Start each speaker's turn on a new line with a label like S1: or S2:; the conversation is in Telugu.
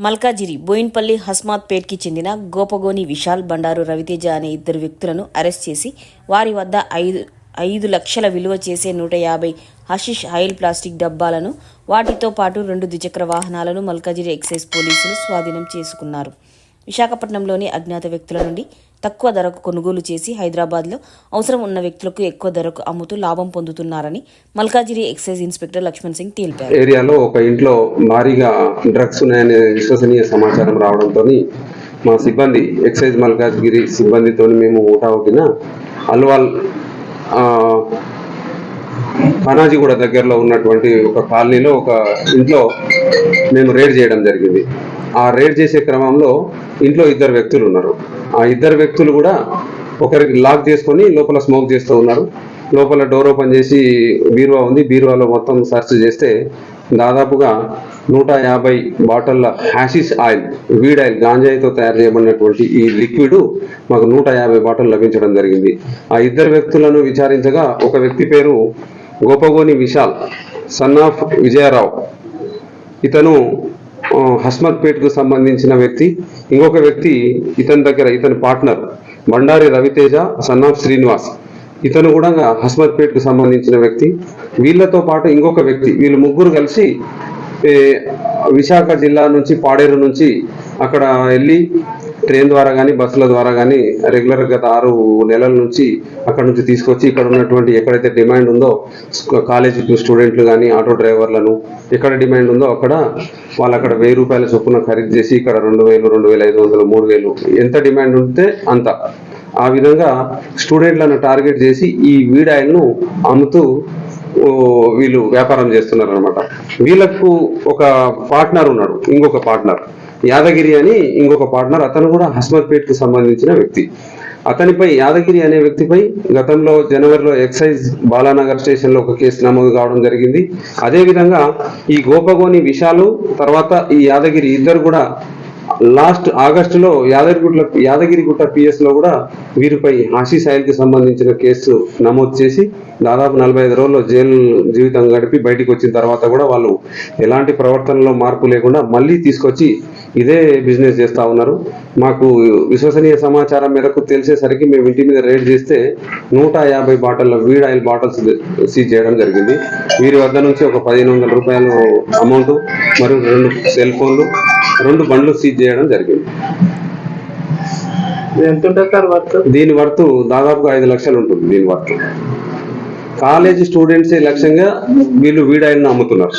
S1: మల్కాజిరి బోయిన్పల్లి హస్మాత్పేట్కి చెందిన గోపగోని విశాల్ బండారు రవితేజ అనే ఇద్దరు వ్యక్తులను అరెస్ట్ చేసి వారి వద్ద ఐదు ఐదు లక్షల విలువ చేసే నూట యాభై హషిష్ ఆయిల్ ప్లాస్టిక్ డబ్బాలను వాటితో పాటు రెండు ద్విచక్ర వాహనాలను మల్కాజిరి ఎక్సైజ్ పోలీసులు స్వాధీనం చేసుకున్నారు. విశాఖపట్నంలోని అజ్ఞాత వ్యక్తుల నుండి తక్కువ ధరకు కొనుగోలు చేసి హైదరాబాద్లో అవసరం ఉన్న వ్యక్తులకు ఎక్కువ ధరకు అమ్ముతూ లాభం పొందుతున్నారని మల్కాజిరి ఎక్సైజ్ ఇన్స్పెక్టర్ లక్ష్మణ్ సింగ్ తెలిపారు.
S2: ఏరియాలో ఒక ఇంట్లో భారీగా డ్రగ్స్ ఉన్నాయనే విశ్వసనీయ సమాచారం రావడంతో మా సిబ్బంది ఎక్సైజ్ మల్కాజ్గిరి సిబ్బందితో మేము ఊటావుకిన అల్వాల్ పనాజిగూడ దగ్గరలో ఉన్నటువంటి ఒక కాలనీలో ఒక ఇంట్లో మేము రేడ్ చేయడం జరిగింది. ఆ రేడ్ చేసే క్రమంలో ఇంట్లో ఇద్దరు వ్యక్తులు ఉన్నారు. ఆ ఇద్దరు వ్యక్తులు కూడా ఒకరికి లాక్ చేసుకొని లోపల స్మోక్ చేస్తూ ఉన్నారు. లోపల డోర్ ఓపెన్ చేసి బీరువా ఉంది. బీరువాలో మొత్తం సెర్చ్ చేస్తే దాదాపుగా నూట యాభై బాటిల్ల హ్యాషిష్ ఆయిల్ వీడ్ ఆయిల్ గాంజాయితో తయారు చేయబడినటువంటి ఈ లిక్విడ్ మాకు నూట యాభై బాటిల్ లభించడం జరిగింది. ఆ ఇద్దరు వ్యక్తులను విచారించగా ఒక వ్యక్తి పేరు గోపగోని విశాల్ సన్ ఆఫ్ విజయరావు. ఇతను ఆ, హస్మత్పేట్కు సంబంధించిన వ్యక్తి. ఇంకొక వ్యక్తి ఇతని దగ్గర ఇతని partner Bandari Raviteja son of Srinivas. ఇతను కూడా హస్మత్పేట్కు సంబంధించిన వ్యక్తి. వీళ్ళతో పాటు ఇంకొక వ్యక్తి వీళ్ళు ముగ్గురు కలిసి విశాఖ జిల్లా నుంచి పాడేరు నుంచి అక్కడ వెళ్ళి ట్రైన్ ద్వారా కానీ బస్సుల ద్వారా కానీ రెగ్యులర్ గత ఆరు నెలల నుంచి అక్కడ నుంచి తీసుకొచ్చి ఇక్కడ ఉన్నటువంటి ఎక్కడైతే డిమాండ్ ఉందో కాలేజ్ కాలేజీ స్టూడెంట్లు కానీ ఆటో డ్రైవర్లను ఎక్కడ డిమాండ్ ఉందో అక్కడ వాళ్ళు అక్కడ వెయ్యి రూపాయల చొప్పున ఖరీదు చేసి ఇక్కడ రెండు వేలు రెండు వేల ఐదు వందలు మూడు వేలు ఎంత డిమాండ్ ఉంటే అంత. ఆ విధంగా స్టూడెంట్లను టార్గెట్ చేసి ఈ వీడాయిల్ను అమ్ముతూ వీళ్ళు వ్యాపారం చేస్తున్నారు అనమాట వీళ్ళకు ఒక పార్ట్నర్ ఉన్నాడు ఇంకొక పార్ట్నర్ యాదగిరి అని ఇంకొక పార్ట్నర్ అతను కూడా హస్మత్పేట్కి సంబంధించిన వ్యక్తి. అతనిపై యాదగిరి అనే వ్యక్తిపై గతంలో జనవరిలో ఎక్సైజ్ బాలానగర్ స్టేషన్లో ఒక కేసు నమోదు కావడం జరిగింది. అదే విధంగా ఈ గోపగోని విశాలు తర్వాత ఈ యాదగిరి ఇద్దరు కూడా లాస్ట్ ఆగస్టులో యాదగిరిగుట్ల యాదగిరిగుట్ట పిఎస్లో కూడా వీరిపై ఆశీస్ ఆయిల్కి సంబంధించిన కేసు నమోదు చేసి దాదాపు నలభై ఐదు రోజుల్లో జైలు జీవితం గడిపి బయటికి వచ్చిన తర్వాత కూడా వాళ్ళు ఎలాంటి ప్రవర్తనలో మార్పు లేకుండా మళ్ళీ తీసుకొచ్చి ఇదే బిజినెస్ చేస్తా ఉన్నారు. మాకు విశ్వసనీయ సమాచారం మేరకు తెలిసేసరికి మేము ఇంటి మీద రేడ్ చేస్తే నూట యాభై bottle weed oil bottles seize చేయడం జరిగింది. వీరి వద్ద నుంచి ఒక పదిహేను వందల రూపాయలు అమౌంట్ మరియు రెండు సెల్ ఫోన్లు రెండు బండ్లు సీజ్ చేయడం జరిగింది. దీని వర్త్ దాదాపుగా ఐదు లక్షలు ఉంటుంది దీని వర్త్ కాలేజీ స్టూడెంట్సే లక్ష్యంగా వీళ్ళు వీడాయిల్ని అమ్ముతున్నారు.